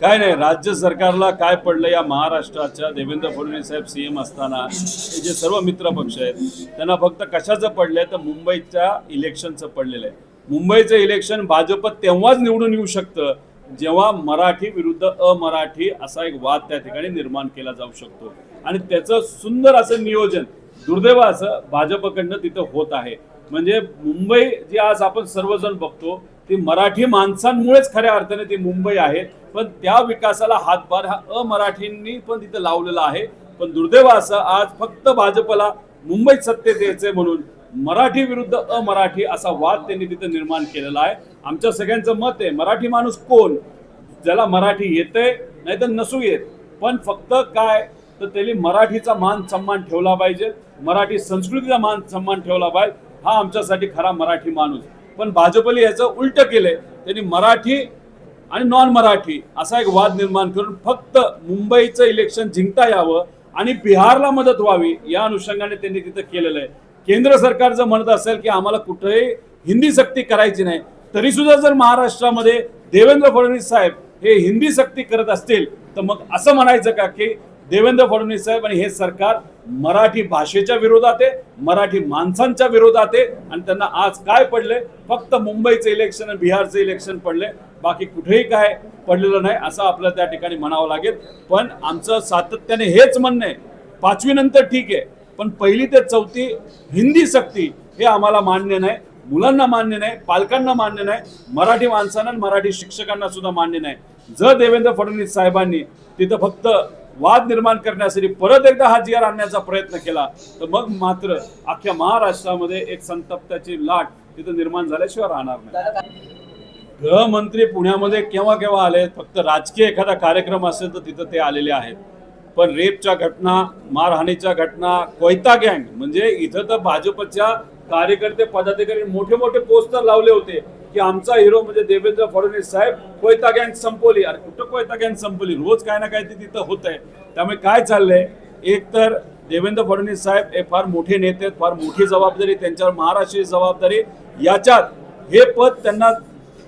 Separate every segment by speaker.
Speaker 1: काय नाही राज्य सरकारला काय पडलं या महाराष्ट्राच्या? देवेंद्र फडणवीस साहेब सीएम असताना हे जे सर्व मित्र पक्ष आहेत त्यांना फक्त कशाचं पडलंय? तर मुंबईच्या इलेक्शनचं पडलेलं आहे. मुंबईचं इलेक्शन भाजप तेव्हाच निवडून येऊ शकतं जेव्हा मराठी विरुद्ध अमराठी असा एक वाद त्या ठिकाणी निर्माण केला जाऊ शकतो. आणि त्याचं सुंदर असं नियोजन दुर्दैव असं भाजपकडनं तिथं होत आहे. म्हणजे मुंबई जी आज आपण सर्वजण बघतो ती मराठी माणसांमुळेच खऱ्या अर्थाने ती मुंबई आहे. पण त्या विकासाला हातभार हा अमराठींनी पण तिथं लावलेला आहे. पण दुर्दैव असं आज फक्त भाजपला मुंबईत सत्तेत यायचंय म्हणून मराठी विरुद्ध अमराठी असा वाद त्यांनी तिथं निर्माण केलेला आहे. आमच्या सगळ्यांचं मत आहे मराठी माणूस कोण? ज्याला मराठी येते नाही तर नसू येत. पण फक्त काय? तर त्यांनी मराठीचा मान सन्मान ठेवला पाहिजे. मराठी संस्कृतीचा मान सन्मान ठेवला पाहिजे. हा आमच्यासाठी खरा मराठी माणूस. पण भाजपने याचं उलट केलंय. त्यांनी मराठी आणि नॉन मराठी असा एक वाद निर्माण करून फक्त मुंबईचं इलेक्शन जिंकता यावं आणि बिहारला मदत व्हावी या अनुषंगाने त्यांनी तिथं केलेलं आहे. केंद्र सरकार जर म्हणत असेल की आम्हाला कुठेही हिंदी सक्ती करायची नाही तरी सुद्धा जर महाराष्ट्रामध्ये देवेंद्र फडणवीस साहेब हे हिंदी सक्ती करत असतील तर मग असं म्हणायचं का की देवेंद्र फडणवीस साहेब आणि हे सरकार मराठी भाषेच्या विरोधात आहे मराठी माणसांच्या विरोधात आहे आणि त्यांना आज काय पडले फक्त मुंबईचं इलेक्शन आणि बिहारचं इलेक्शन पडले बाकी कुठेही काय पडलेलं नाही असं आपल्याला त्या ठिकाणी म्हणावं लागेल. पण आमचं सातत्याने हेच म्हणणं आहे. पाचवी नंतर ठीक आहे पण पहिली ते चौथी हिंदी सक्ती हे आम्हाला मान्य नाही. मुलांना मान्य नाही पालकांना मान्य नाही मराठी माणसांना आणि मराठी शिक्षकांना सुद्धा मान्य नाही. जर देवेंद्र फडणवीस साहेबांनी तिथं फक्त वाद निर्माण करण्यासाठी परत एकदा हा जी आर आणण्याचा प्रयत्न केला तर मग मात्र अख्ख्या महाराष्ट्रामध्ये एक संतप्ताची लाट तिथं निर्माण झाल्याशिवाय राहणार नाही. गृहमंत्री पुण्यामध्ये केव्हा केव्हा आले फक्त राजकीय एखादा कार्यक्रम असेल तर तिथं ते आलेले आहेत. पण रेपच्या घटना मारहाणीच्या घटना कोयता गँग म्हणजे इथं तर भाजपच्या कार्यकर्ते पदाधिकारी मोठे मोठे पोस्टर लावले होते. की आमचा हिरो म्हणजे देवेंद्र फडणवीस साहेब कोयता गँग संपवली. अरे कुठं कोयता गँग संपवली? रोज काय ना काय ते तिथं होत आहे त्यामुळे काय चाललंय? एक तर देवेंद्र फडणवीस साहेब हे फार मोठे नेते आहेत फार मोठी जबाबदारी त्यांच्यावर महाराष्ट्राची जबाबदारी. याच्यात हे पद त्यांना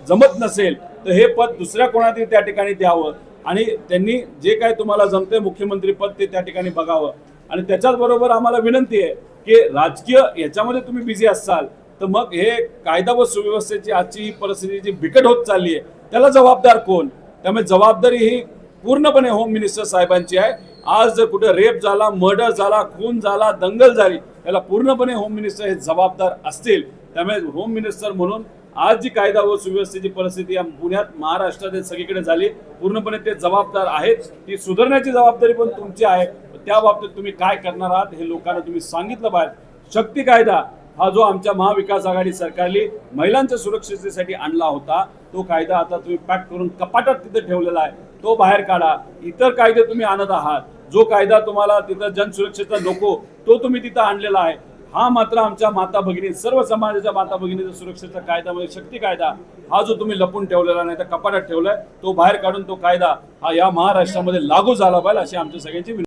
Speaker 1: जमत नसेल तर हे पद दुसऱ्या कोणातरी त्या ठिकाणी द्यावं. आणि त्यांनी जे काय तुम्हाला जमते मुख्यमंत्री पद ते त्या ठिकाणी बघावं. आणि त्याच्याच बरोबर आम्हाला विनंती आहे की राजकीय याच्यामध्ये तुम्ही बिझी असाल. तर मग हे कायदा व सुव्यवस्थेची आजची ही परिस्थिती जी बिकट होत चालली आहे त्याला जबाबदार कोण? त्यामुळे जबाबदारी ही पूर्णपणे होम मिनिस्टर साहेबांची आहे. आज जर कुठे रेप झाला मर्डर झाला खून झाला दंगल झाली त्याला पूर्णपणे होम मिनिस्टर हे जबाबदार असतील. त्यामुळे होम मिनिस्टर म्हणून आज जी कायदा व सुव्यवस्थेची परिस्थिती या पुण्यात महाराष्ट्रात सगळीकडे झाली पूर्णपणे ते जबाबदार आहेत. ती सुधारण्याची जबाबदारी पण तुमची आहे. त्या बाबतीत तुम्ही काय करणार आहात हे लोकांना तुम्ही सांगितलं पाहिजे. शक्ती कायदा हा जो आमच्या महाविकास आघाडी सरकारने महिलांच्या सुरक्षिततेसाठी आणला होता तो कायदा आता तुम्ही पॅक करून कपाटात तिथे ठेवलेला आहे. तो बाहेर काढा. इतर कायदे तुम्ही आणत आहात. जो कायदा तुम्हाला तिथं जनसुरक्षेचा नको तो तुम्ही तिथं आणलेला आहे. हा मात्र आमच्या माता भगिनी सर्व समाजाच्या माता भगिनीचा सुरक्षेचा कायदा म्हणजे शक्ती कायदा हा जो तुम्ही लपून ठेवलेला नाही तर कपाटात ठेवलाय तो बाहेर काढून तो कायदा हा या महाराष्ट्रामध्ये लागू झाला पाहिजे अशी आमच्या सगळ्यांची